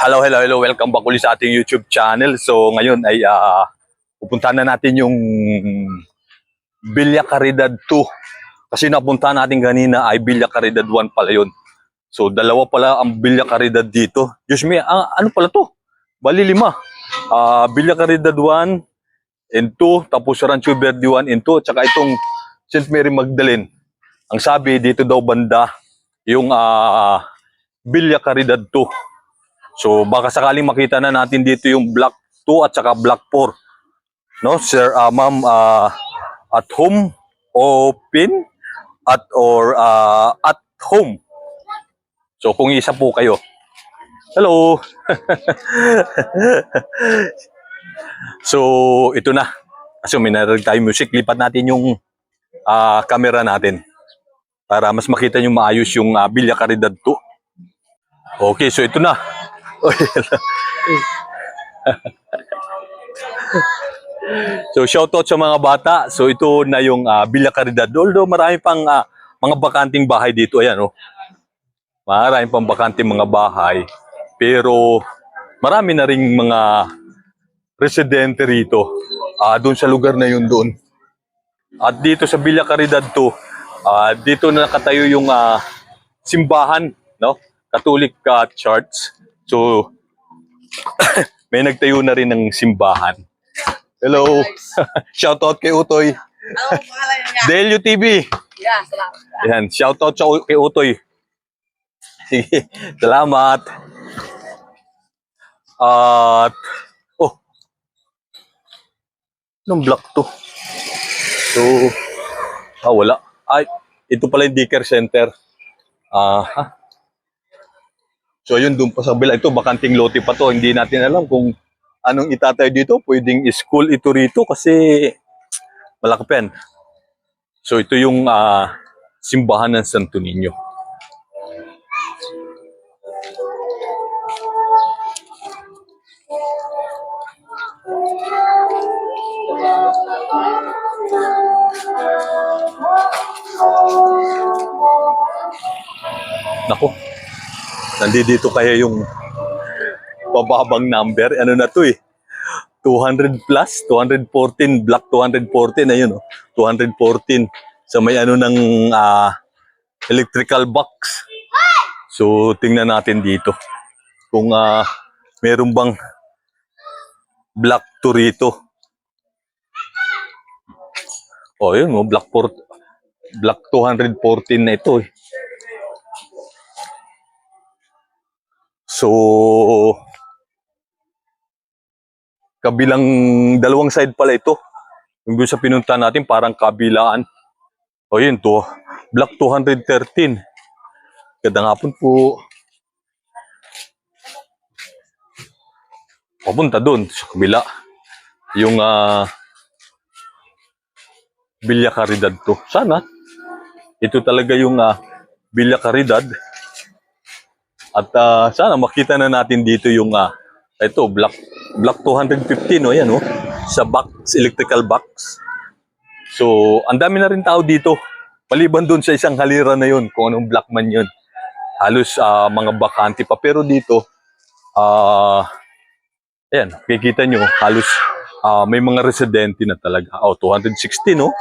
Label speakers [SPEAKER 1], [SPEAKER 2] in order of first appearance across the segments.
[SPEAKER 1] Hello, hello, hello. Welcome back ulit sa ating YouTube channel. So, ngayon ay uh, pupuntahan na natin yung Villa Caridad 2. Kasi napuntahan natin kanina ay Villa Caridad 1 pala yun. So, dalawa pala ang Villa Caridad dito. Diyos me, ah, ano pala to? Bali lima. Ah, Villa Caridad 1 and 2, tapos Rancho Verde 1 and 2, tsaka itong St. Mary Magdalene. Ang sabi, dito daw banda, yung ah, Villa Caridad 2. So baka sakaling makita na natin dito yung block 2 at saka block 4. No, sir, ah, ma'am, ah, at home open at or ah, at home. So kung isa po kayo. Hello. so ito na. Kasi may narinig tayo music, lipat natin yung ah, camera natin para mas makita nyo maayos yung uh, Villa Caridad 2. Okay, so ito na. So shoutout sa mga bata. So ito na yung uh, Villa Caridad. Although marami pang ah, mga bakanting bahay dito. Ayan, oh. Marami pang bakanting mga bahay. Pero marami na ring mga residente rito. Ah, doon sa lugar na yun doon. At dito sa Villa Caridad 2, ah, dito na nakatayo yung ah, simbahan, no? Catholic ah, Church. So, may nagtayo na rin ng simbahan. Hello. shoutout kay Utoy.
[SPEAKER 2] Ano ang pangalan niya?
[SPEAKER 1] Delio TV.
[SPEAKER 2] Yeah, salamat.
[SPEAKER 1] Yan, shoutout sa kay Utoy. Sige, salamat. At, oh, anong block to? So, ah, wala. Ay, ito pala yung daycare center. Ah, ha? So, yun, doon pa sa bila. Ito, bakanting lote pa to. Hindi natin alam kung anong itatayo dito. Pwedeng school ito rito kasi yan. So, ito yung ah, simbahan ng Santo Niño. Nako, nandito kaya yung pababang number. Ano na to eh? 200 plus, 214, block 214, ayun oh, 214 sa may ano ng ah, electrical box. So, tingnan natin dito kung ah, meron bang block 2 rito. Oh, yun oh, block 4, block 214 na ito eh. So, kabilang dalawang side pala ito. Yung sa pinunta natin, parang kabilaan. O yun to, block 213. Ganda nga po. Papunta doon sa kabila. Yung ah Villa Caridad to. Sana. Ito talaga yung ah Villa Caridad. At ah, sana makita na natin dito yung ah, ito, block, block 215, no? Yan, no? Sa box, electrical box. So, ang dami na rin tao dito. Maliban doon sa isang halira na yun, kung anong block man yun. Halos ah, mga bakante pa. Pero dito, ah, ayan, kikita nyo, halos ah, may mga residente na talaga. Oh, 260, no?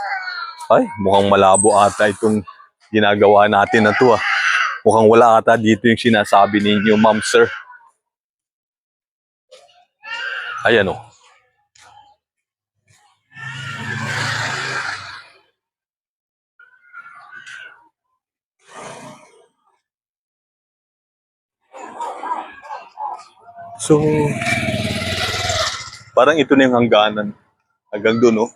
[SPEAKER 1] Ay, mukhang malabo ata itong ginagawa natin na to, ah. Mukhang wala ata dito yung sinasabi ninyo, ma'am, sir. Ayan, oh. So, parang ito na yung hangganan. Hanggang doon, no?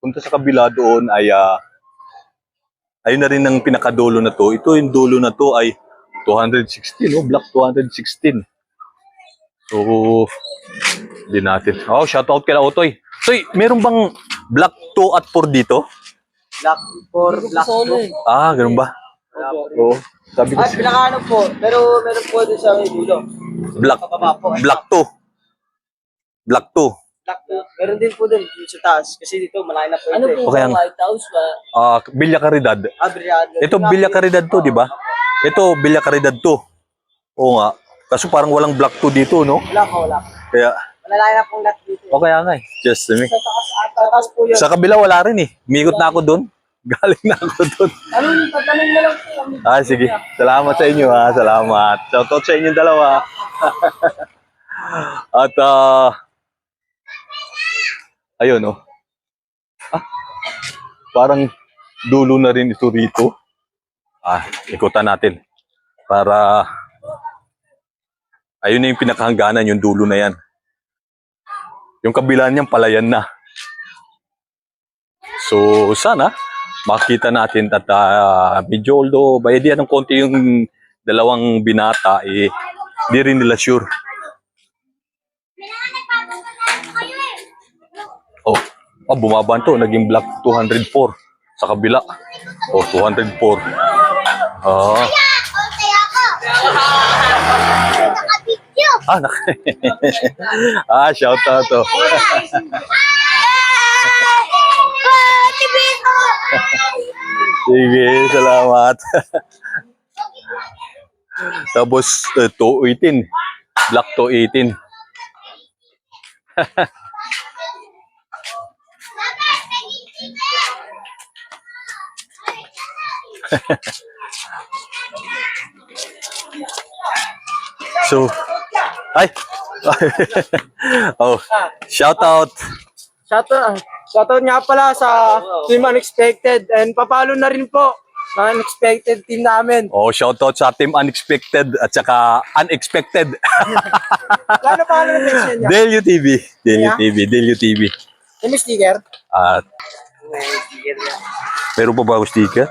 [SPEAKER 1] Punta sa kabila doon ay, ah, ayun na rin ang pinakadulo na to. Ito yung dulo na to ay 216, no? Block 216. So, hindi natin. Oh, shoutout kay Otoy. Toy, meron bang block 2 at 4 dito?
[SPEAKER 3] Black 4, Black 2.
[SPEAKER 1] Ah, ganun ba? Oo. Sabi ko,
[SPEAKER 3] Ay, pinakaano po. Pero meron po din sa may dulo.
[SPEAKER 1] block, block 2. Block 2.
[SPEAKER 3] Black 2. Meron din po din yung sa taas. Kasi dito, malaki na po
[SPEAKER 2] Ano po
[SPEAKER 1] Okay,
[SPEAKER 2] ba
[SPEAKER 1] ang-
[SPEAKER 2] White House ba?
[SPEAKER 1] Ah, Villa Caridad.
[SPEAKER 3] Ah, Briado.
[SPEAKER 1] Ito Villa Caridad to, di ba? Ito Villa Caridad to. Oo nga. Kaso parang walang block 2 dito, no?
[SPEAKER 3] Wala po, wala.
[SPEAKER 1] Kaya,
[SPEAKER 3] Malalaya na pong lot dito.
[SPEAKER 1] o kaya nga eh. Just me.
[SPEAKER 3] Sa taas, sa taas po yun.
[SPEAKER 1] Sa kabila wala rin eh. Mikot na ako doon. Galing na ako doon.
[SPEAKER 3] Ano yung tatanong na lang po? Ano-
[SPEAKER 1] Ah, sige. Salamat sa inyo ha. Salamat. Shoutout sa inyong dalawa. At, ah, ayun, oh. Ah, parang dulo na rin ito rito. Ah, ikutan natin. Para, ayun na yung pinakahangganan, yung dulo na yan. Yung kabila niyan, palayan na. So, sana, makita natin at uh, medyo although by ng konti yung dalawang binata, eh, di rin nila sure. Oh, oh bumaban to. Naging black 204 sa kabila. Oh, 204. Ah, ah, nak- ah, shout out to. Sige, salamat. Tapos, uh, 218. Black 218. So, ay! oh, shout out.
[SPEAKER 3] Shoutout, shoutout nga pala sa Team Unexpected and papalo na rin po sa Unexpected team namin.
[SPEAKER 1] Oh, shout out sa Team Unexpected at saka Unexpected.
[SPEAKER 3] Lalo pa na mention niya.
[SPEAKER 1] Delio TV. Delio
[SPEAKER 3] Yeah.
[SPEAKER 1] TV. Delio TV.
[SPEAKER 3] May sticker?
[SPEAKER 1] At meron pa ba ako sticker?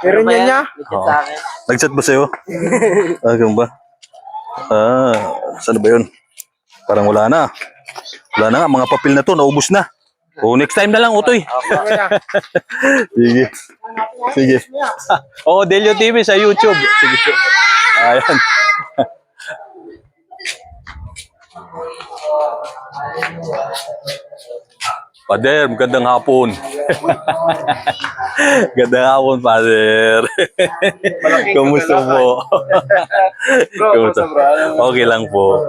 [SPEAKER 3] Meron niya niya.
[SPEAKER 1] Oo. Nag-chat ba sa'yo? ah, ganun ba? Ah, saan ba yun? Parang wala na. Wala na nga, mga papel na to, naubos na. Oh, next time na lang, Utoy. Sige. Sige. oh, Delio TV sa YouTube. Sige. Ayan. Pader, magandang hapon. Magandang hapon, Pader. Kumusta po? Kumusta? Okay lang po.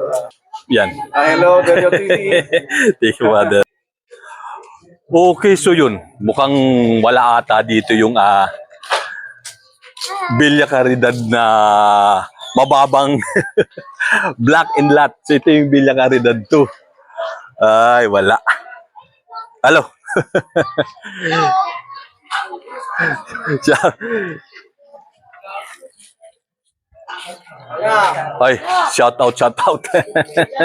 [SPEAKER 1] Yan.
[SPEAKER 3] Hello, Dario TV.
[SPEAKER 1] Thank you, Father. Okay, so yun. Mukhang wala ata dito yung ah Bilya Caridad na mababang black and lot. So ito yung Bilya Caridad 2. Ay, wala. Hello. Ay, shout out, shout out.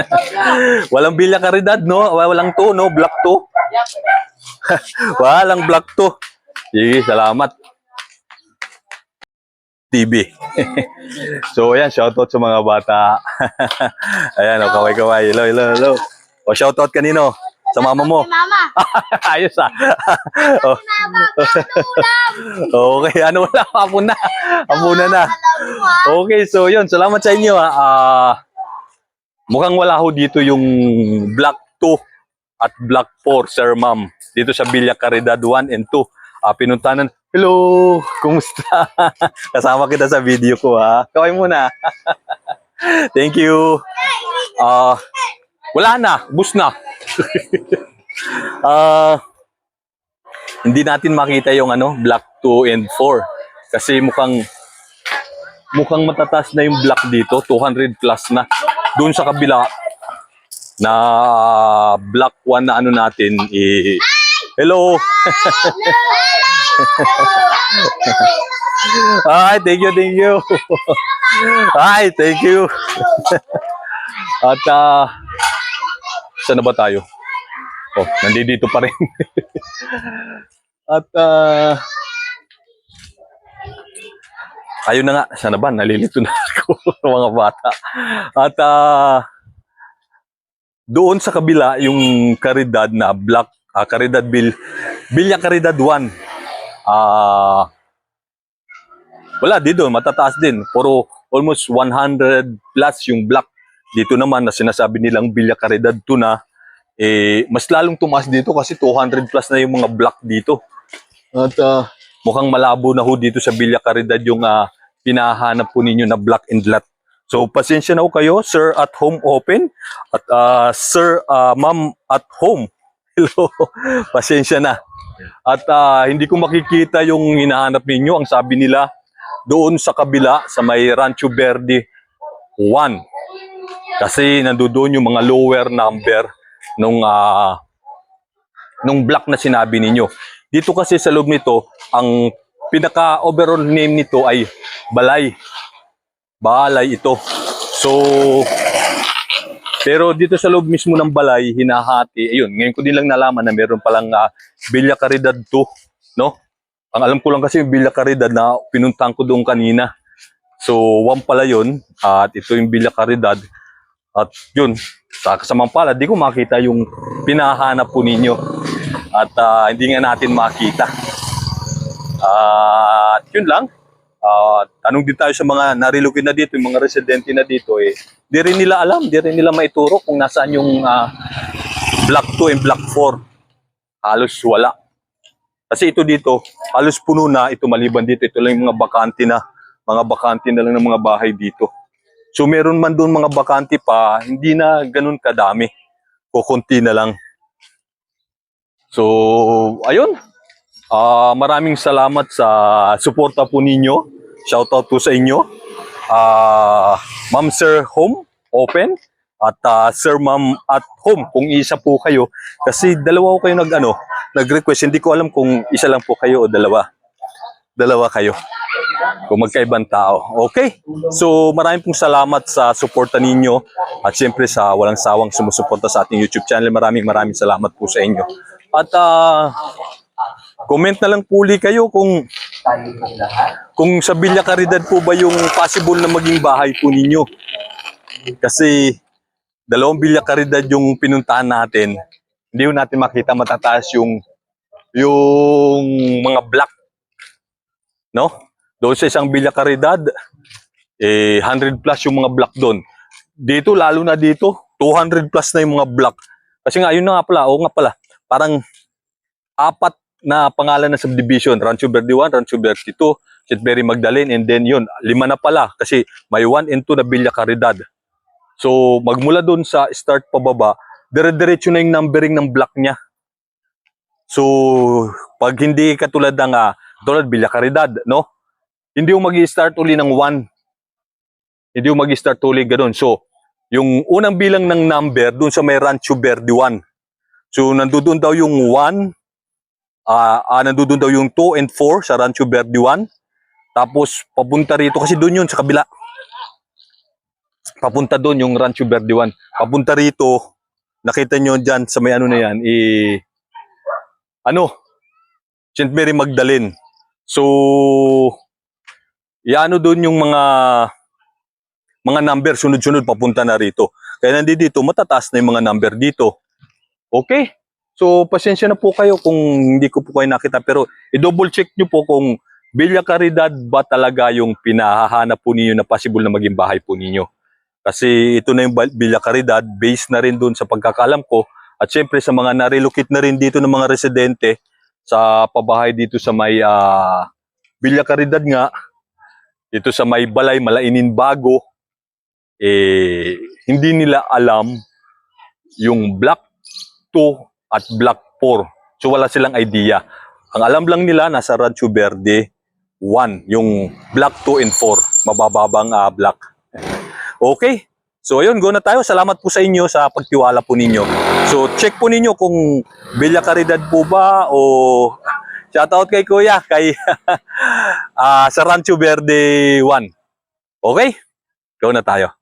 [SPEAKER 1] Walang Bilya Caridad, no? Walang to, no? Black to. Walang black to. Sige, salamat. TV. so, ayan, shoutout sa mga bata. ayan, o, kaway-kaway. Hello, hello, hello. O, shoutout kanino? Sa mama mo.
[SPEAKER 2] Mama.
[SPEAKER 1] Ayos ah. oh. okay, ano wala? Hapon na. Hapon na na. Okay, so yun. Salamat sa inyo. ah. Ah, mukhang wala ho dito yung Black 2 at Black 4, Sir Ma'am. Dito sa Villa Caridad 1 and 2. Ah, pinuntanan. Hello! Kumusta? Kasama kita sa video ko ha. Kaway muna. Thank you. Ah, wala na. Bus na. Ah, hindi natin makita yung ano, black 2 and 4 kasi mukhang mukhang matataas na yung black dito, 200 plus na. Doon sa kabila na black 1 na ano natin eh, Hello. Hi, thank you, thank you. Hi, thank you. At ah, saan na ba tayo? Oh, nandito pa rin. At ah, ayun na nga, sana ba? Nalilito na ako mga bata. At ah, doon sa kabila, yung karidad na black, ah, karidad bill, bilya karidad 1. Ah, wala, di doon, matataas din. Puro almost 100 plus yung black. Dito naman na sinasabi nilang bilya karidad 2 na, eh, mas lalong tumaas dito kasi 200 plus na yung mga black dito. At ah, mukhang malabo na ho dito sa Bilya Caridad yung ah, pinahanap po ninyo na black and lot. So, pasensya na ho kayo, sir at home open. At ah, sir, ah, ma'am at home. Hello, pasensya na. At ah, hindi ko makikita yung hinahanap ninyo. Ang sabi nila, doon sa kabila, sa may Rancho Verde 1. Kasi nandoon yung mga lower number nung ah, nung block na sinabi ninyo. Dito kasi sa loob nito, ang pinaka overall name nito ay Balay. Balay ito. So, pero dito sa loob mismo ng balay, hinahati. Ayun, ngayon ko din lang nalaman na meron palang uh, Villa Caridad 2, no? Ang alam ko lang kasi yung Villa Caridad na pinuntahan ko doon kanina. So, one pala yun. At ito yung Villa Caridad. At yun, sa kasamang pala, di ko makita yung pinahanap po ninyo. At ah, hindi nga natin makita. Ah, At yun lang. Ah, tanong din tayo sa mga narilukid na dito, yung mga residente na dito, eh, di rin nila alam, di rin nila maituro kung nasaan yung ah, block 2 and block 4. Halos wala. Kasi ito dito, halos puno na, ito maliban dito, ito lang yung mga bakante na, mga bakante na lang ng mga bahay dito. So meron man doon mga bakante pa, hindi na ganun kadami. Kukunti na lang. So, ayun. Ah, maraming salamat sa suporta po ninyo. Shoutout po sa inyo. Ah, Ma'am Sir Home Open at ah, Sir Ma'am at Home kung isa po kayo kasi dalawa ko kayo nag ano, nag-request hindi ko alam kung isa lang po kayo o dalawa. Dalawa kayo. Kung magkaibang tao. Okay? So, maraming pong salamat sa suporta ninyo at siyempre sa walang sawang sumusuporta sa ating YouTube channel. Maraming maraming salamat po sa inyo. At ah, comment na lang puli kayo kung kung sa Villa Caridad po ba yung possible na maging bahay po ninyo. Kasi dalawang Villa Caridad yung pinuntahan natin. Hindi natin makita matataas yung yung mga block. No? Doon sa isang Villa Caridad, eh, 100 plus yung mga block doon. Dito, lalo na dito, 200 plus na yung mga block. Kasi nga, yun na nga pala, oo nga pala, parang apat na pangalan ng subdivision. Rancho Verde 1, Rancho Verde 2, St. Mary Magdalene, and then yun, lima na pala kasi may 1 and 2 na Villa Caridad. So, magmula doon sa start pababa, dire-diretso na yung numbering ng block niya. So, pag hindi katulad ng uh, tulad Villa Caridad, no? Hindi mo magi-start uli ng 1. Hindi mo magi-start uli ganun. So, yung unang bilang ng number doon sa may Rancho Verde 1. So, nandoon daw yung 1, ah ah, nandoon daw yung 2 and 4 sa Rancho Verde 1. Tapos, papunta rito, kasi doon yun sa kabila. Papunta doon yung Rancho Verde 1. Papunta rito, nakita nyo dyan sa may ano na yan, eh, ano, St. Mary Magdalene. So, Iano doon yung mga mga number sunod-sunod papunta na rito. Kaya nandito matataas na yung mga number dito. Okay? So pasensya na po kayo kung hindi ko po kayo nakita pero i-double check nyo po kung Villa Caridad ba talaga yung pinahahanap po ninyo na possible na maging bahay po ninyo. Kasi ito na yung Villa Caridad, based na rin doon sa pagkakalam ko at syempre sa mga narilocate na rin dito ng mga residente sa pabahay dito sa may ah, Villa Caridad nga dito sa may balay, malainin bago, eh, hindi nila alam yung Block 2 at Block 4. So wala silang idea. Ang alam lang nila, nasa Rancho Verde 1, yung Block 2 and 4, mabababang ah, block. Okay? So ayun, go na tayo. Salamat po sa inyo sa pagtiwala po ninyo. So check po ninyo kung Villa Caridad po ba o shoutout kay Kuya, kay ah sa Rancho Verde 1. Okay? Go na tayo.